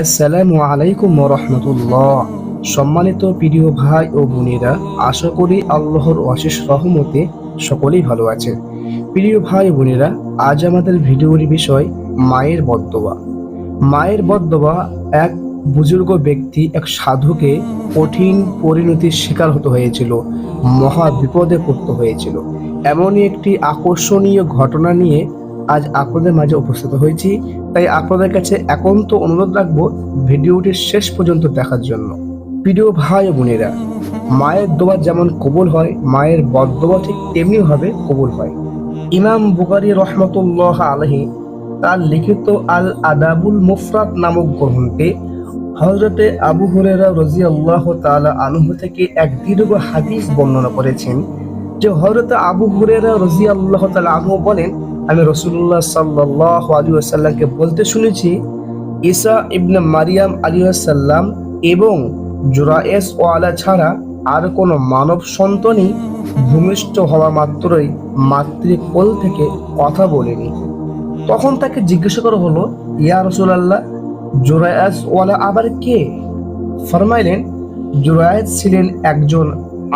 আসসালামু আলাইকুম রহমতুল্লাহ। সম্মানিত প্রিয় ভাই ও বোনেরা, আশা করি আল্লাহর অশেষ রহমতে সকলেই ভালো আছেন। প্রিয় ভাই বোনেরা, আজ আমাদের ভিডিওর বিষয় মায়ের বদ্দোয়া। মায়ের বদ্দোয়া এক বুজুর্গ ব্যক্তি, এক সাধুকে কঠিন পরিণতির শিকার হতে হয়েছিল, মহা বিপদে পড়তে হয়েছিল। এমনই একটি আকর্ষণীয় ঘটনা নিয়ে আজ আপনাদের মাঝে উপস্থিত হয়েছি। তাই আপনাদের কাছে একান্ত অনুরোধ রাখব ভিডিওটি শেষ পর্যন্ত দেখার জন্য। প্রিয় ভাই বোনেরা, মায়ের দোয়া যেমন কবুল হয়, মায়ের বদদোয়া ঠিক তেমনি ভাবে কবুল হয়। ইমাম বুখারি রহমতুল্লাহ আলহি তার লিখিত আল আদাবুল মুফরাত নামক গ্রন্থে হজরতে আবু হুরেরা রাজি আল্লাহ তালা আনুহ থেকে এক দীর্ঘ হাদিস বর্ণনা করেছেন যে হজরতে আবু হুরেরা রাজি আল্লাহ তালা আনুহ বলেন আমি রসুল্লাহ সাল্লাহ আলী আসাল্লামকে বলতে শুনেছি, ঈসা ইবনে মারিয়াম আলী আসাল্লাম এবং জুরায়েস ওয়ালা ছাড়া আর কোনো মানব সন্তানই ভূমিষ্ঠ হওয়া মাত্রই মাতৃকোল থেকে কথা বলেনি। তখন তাকে জিজ্ঞাসা করা হলো, ইয়া রসুলাল্লাহ, জুরায়াস ওয়ালা আবার কে? ফরমাইলেন, জুরায়েস ছিলেন একজন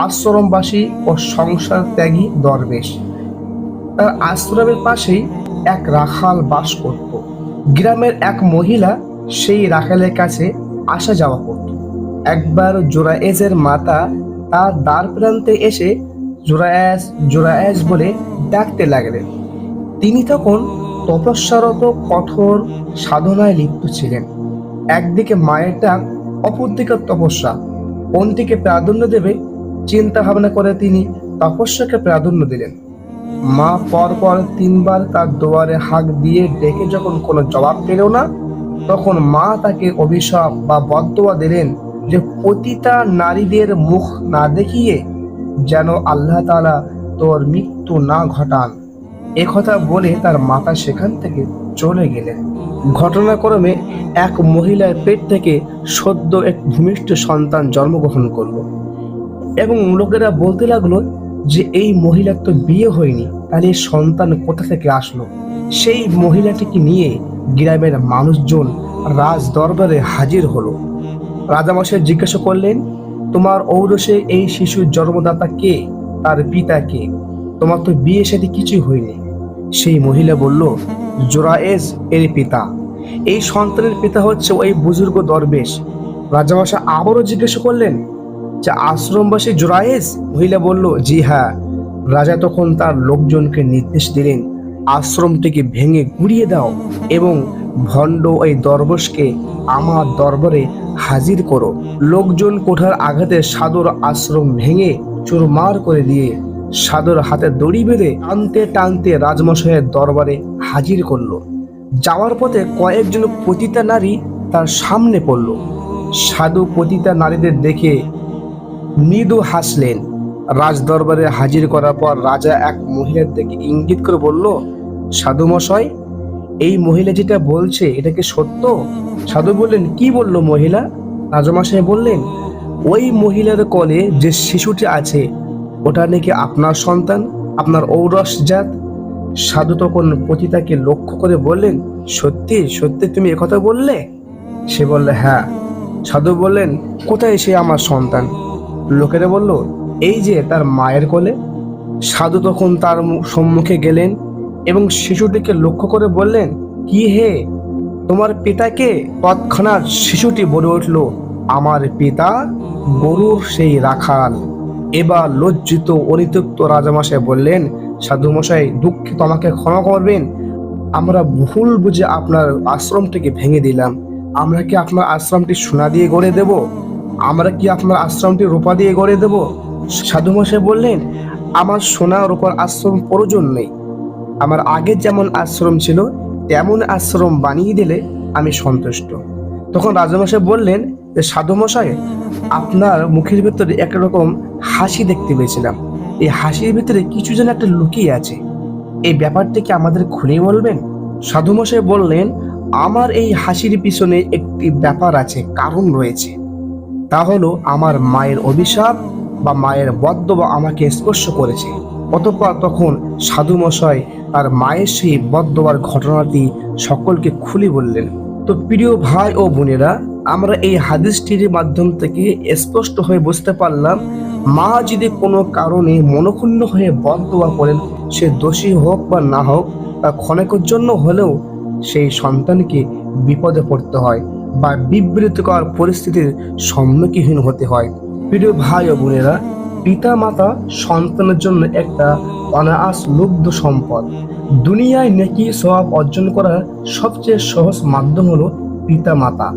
আশ্রমবাসী ও সংসার ত্যাগী দরবেশ। তার আশ্রমের পাশেই এক রাখাল বাস করত। গ্রামের এক মহিলা সেই রাখালের কাছে আসা যাওয়া করত। একবার জোরায়েজের মাতা তার দ্বার প্রান্তে এসে জোরায়াজ জোরায়াজ বলে ডাকতে লাগলেন। তিনি তখন তপস্যারত, কঠোর সাধনায় লিপ্ত ছিলেন। একদিকে মায়ের ডাক, অপরদিকে তপস্যা। কোনটিকে প্রাধান্য দেবে চিন্তা ভাবনা করে তিনি তপস্যাকে প্রাধান্য দিলেন। মা পর পর তিনবার তার দুয়ারে হাঁক দিয়ে ডেকে যখন কোনো জবাব পেল না, তখন মা তাকে অভিশাপ বা বদদোয়া দিলেন যে পতিতা নারীদের মুখ না দেখিয়ে যেন আল্লাহ তালা তোর মৃত্যু না ঘটান। কথা বলে তার মাতা সেখান থেকে চলে গেলেন। ঘটনাক্রমে এক মহিলার পেট থেকে সদ্য এক ভূমিষ্ঠ সন্তান জন্মগ্রহণ করল এবং লোকেরা বলতে লাগল যে এই মহিলার তো বিয়ে হয়নি। তাহলে সন্তান কোথা থেকে আসলো? সেই মহিলাটিকে নিয়ে গ্রামের মানুষজন রাজ দরবারে হাজির হলো। রাজামশাই জিজ্ঞাসা করলেন, তোমার ঔরসে এই শিশুর জন্মদাতা কে? তার পিতা কে? তোমার তো বিয়ে সাথে কিছুই হয়নি। সেই মহিলা বলল, জোরায়েজ এর পিতা। এই সন্তানের পিতা হচ্ছে ওই বুজুর্গ দরবেশ। রাজামশাই আবারও জিজ্ঞাসা করলেন, যে আশ্রমবাসী জোরায়েজ? মহিলা বলল, জি হ্যাঁ। রাজা তখন তার লোকজনকে নির্দেশ দিলেন, আশ্রমটিকে ভেঙে গুড়িয়ে দাও এবং ভণ্ড ওই দরবেশকে আমার দরবারে হাজির করো। লোকজন কোঠার আঘাতে সাদর আশ্রম ভেঙে চুরমার করে দিয়ে সাদর হাতে দড়ি বেঁধে টানতে টানতে রাজমশাইয়ের দরবারে হাজির করল। যাওয়ার পথে কয়েকজন পতিতা নারী তার সামনে পড়ল। সাধু পতিতা নারীদের দেখে মৃদু হাসলেন। রাজ দরবারে হাজির করার পর রাজা এক মহিলার দিকে ইঙ্গিত করে বলল, সাধু মশাই, এই মহিলা যেটা বলছে, এটা কি সত্য? সাধু বললেন, কি বলল মহিলা? রাজমশাই বললেন, ওই মহিলার কলে যে শিশুটি আছে, ওটা নাকি আপনার সন্তান, আপনার ঔরস জাত? সাধু তখন পতিতাকে লক্ষ্য করে বললেন, সত্যি সত্যি তুমি একথা বললে? সে বললে হ্যাঁ। সাধু বললেন, কোথায় সে আমার সন্তান? লোকেরা বলল এই যে তার মায়ের কোলে, সাধু তখন তার সম্মুখে গেলেন এবং শিশুটিকে লক্ষ্য করে বললেন, কি হে? তোমার পিতাকে তৎক্ষণাৎ শিশুটি বলে উঠল, আমার পিতা গরুর সেই রাখাল। এবার লজ্জিত অনিতপ্ত রাজামশাই বললেন, সাধু মশাই, দুঃখিত, আমাকে ক্ষমা করবেন। আমরা ভুল বুঝে আপনার আশ্রমটিকে ভেঙে দিলাম। আমরা কি আপনার আশ্রমটি সোনা দিয়ে গড়ে দেব? আমরা কি আপনার আশ্রমটি রূপা দিয়ে গড়ে দেব? সাধু মশাই বললেন, আমার সোনা রূপার আশ্রম প্রয়োজন নেই। আমার আগে যেমন আশ্রম ছিল, তেমন আশ্রম বানিয়ে দিলে আমি সন্তুষ্ট। তখন রাজামশাই বললেন যে সাধু মশাই আপনার মুখের ভিতরে একরকম হাসি দেখতে পেয়েছিলাম। এই হাসির ভিতরে কিছু যেন একটা লুকিয়ে আছে। এই ব্যাপারটি কি আমাদের খুলে বলবেন? সাধু মশাই বললেন, আমার এই হাসির পিছনে একটি ব্যাপার আছে, কারণ রয়েছে। তা হলো, আমার মায়ের অভিশাপ বা মায়ের বদ্ধবা আমাকে স্পর্শ করেছে। অতঃপর তখন সাধু মশাই তার মায়ের সেই বদ্ধবার ঘটনাটি সকলকে খুলে বললেন। তো প্রিয় ভাই ও বোনেরা, আমরা এই হাদিসটির মাধ্যম থেকে স্পষ্ট হয়ে বুঝতে পারলাম, মা যদি কোনো কারণে মনক্ষুণ্ণ হয়ে বদদোয়া করেন, সে দোষী হোক বা না হোক তা ক্ষণেকের জন্য হলেও সেই সন্তানকে বিপদে পড়তে হয় বা বিবৃতকর পরিস্থিতির সম্মুখীন হতে হয়। প্রিয় ভাই ও বোনেরা পিতা মাতা সন্তানের জন্য একটা অনায়াস লুব্ধ সম্পদ। দুনিয়ায় নেকি সওয়াব অর্জন করার সবচেয়ে সহজ মাধ্যম হলো পিতা মাতা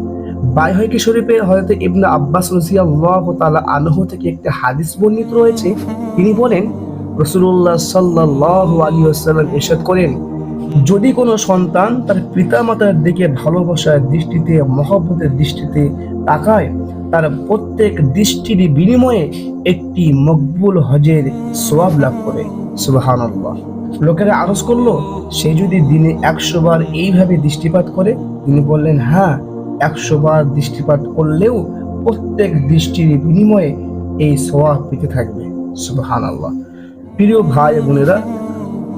বাইহাকি শরীফের হয়তো ইবনে আব্বাস রাজিয়াল্লাহ তাআলা আনহু থেকে একটা হাদিস বর্ণিত রয়েছে। তিনি বলেন রসুল্লাহ সাল্লাল্লাহু আলাইহি ওয়াসাল্লাম ইরশাদ করেন, যদি কোনো সন্তান তার পিতামাতার দিকে ভালোবাসার দৃষ্টিতে, মহব্বতের দৃষ্টিতে তাকায় তার প্রত্যেক দৃষ্টির বিনিময়ে একটি মকবুল হজের সোয়াব লাভ করে। সুবহানাল্লাহ। লোকেরা আরজ করল, সে যদি দিনে একশো বার এইভাবে দৃষ্টিপাত করে, তিনি বললেন হ্যাঁ একশো বার দৃষ্টিপাত করলেও প্রত্যেক দৃষ্টির বিনিময়ে এই সোয়াব পেতে থাকবে। সুবহানাল্লাহ। প্রিয় ভাই বোনেরা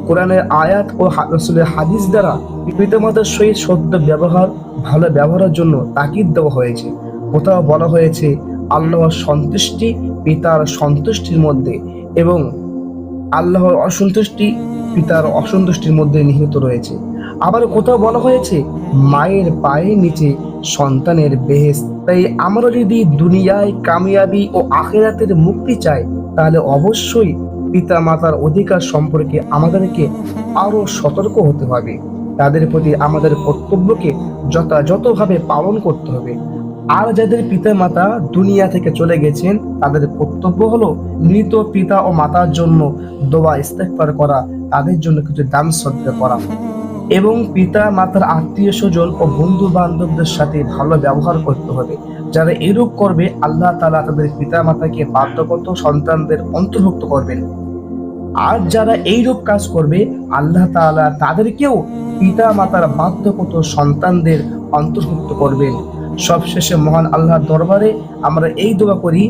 কোরআনের আয়াত ও রসুলের হাদিস দ্বারা পিতামাতার সহিত সদ্য ব্যবহার ভালো ব্যবহারের জন্য তাকিদ দেওয়া হয়েছে। কোথাও বলা হয়েছে আল্লাহর সন্তুষ্টি, পিতার সন্তুষ্টির মধ্যে এবং আল্লাহর অসন্তুষ্টি, পিতার অসন্তুষ্টির মধ্যে নিহিত রয়েছে। আবার কোথাও বলা হয়েছে, মায়ের পায়ের নিচে সন্তানের বেহেস তাই আমরা যদি দুনিয়ায় কামিয়াবি ও আখেরাতের মুক্তি চাই, তাহলে অবশ্যই পিতা মাতার অধিকার সম্পর্কে আমাদেরকে আরও সতর্ক হতে হবে। তাদের প্রতি আমাদের কর্তব্যকে যথাযথভাবে পালন করতে হবে। আর যাদের পিতা মাতা দুনিয়া থেকে চলে গেছেন, তাদের কর্তব্য হলো মৃত পিতা ও মাতার জন্য দোয়া ইস্তেকবার করা, তাদের জন্য কিছু দান শ্রদ্ধা করা। এবং পিতা, মাতার আত্মীয় স্বজন ও বন্ধু বান্ধবদের সাথে ভালো ব্যবহার করতে হবে, যারা এরূপ করবে, আল্লাহ তালা তাদের পিতা মাতাকে বাধ্যগত সন্তানদের অন্তর্ভুক্ত করবেন। আর যারা এইরূপ কাজ করবে, আল্লাহ তাআলা তাদেরকেও পিতা, মাতার বাধ্যগত সন্তানদের অন্তর্ভুক্ত করবেন। সবশেষে মহান আল্লাহর দরবারে আমরা এই দোয়া করি,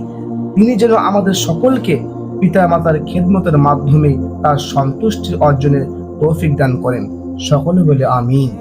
তিনি যেন আমাদের সকলকে পিতা মাতার খেদমতের মাধ্যমে তার সন্তুষ্টি অর্জনের তৌফিক দান করেন। সকলে বলে আমিন।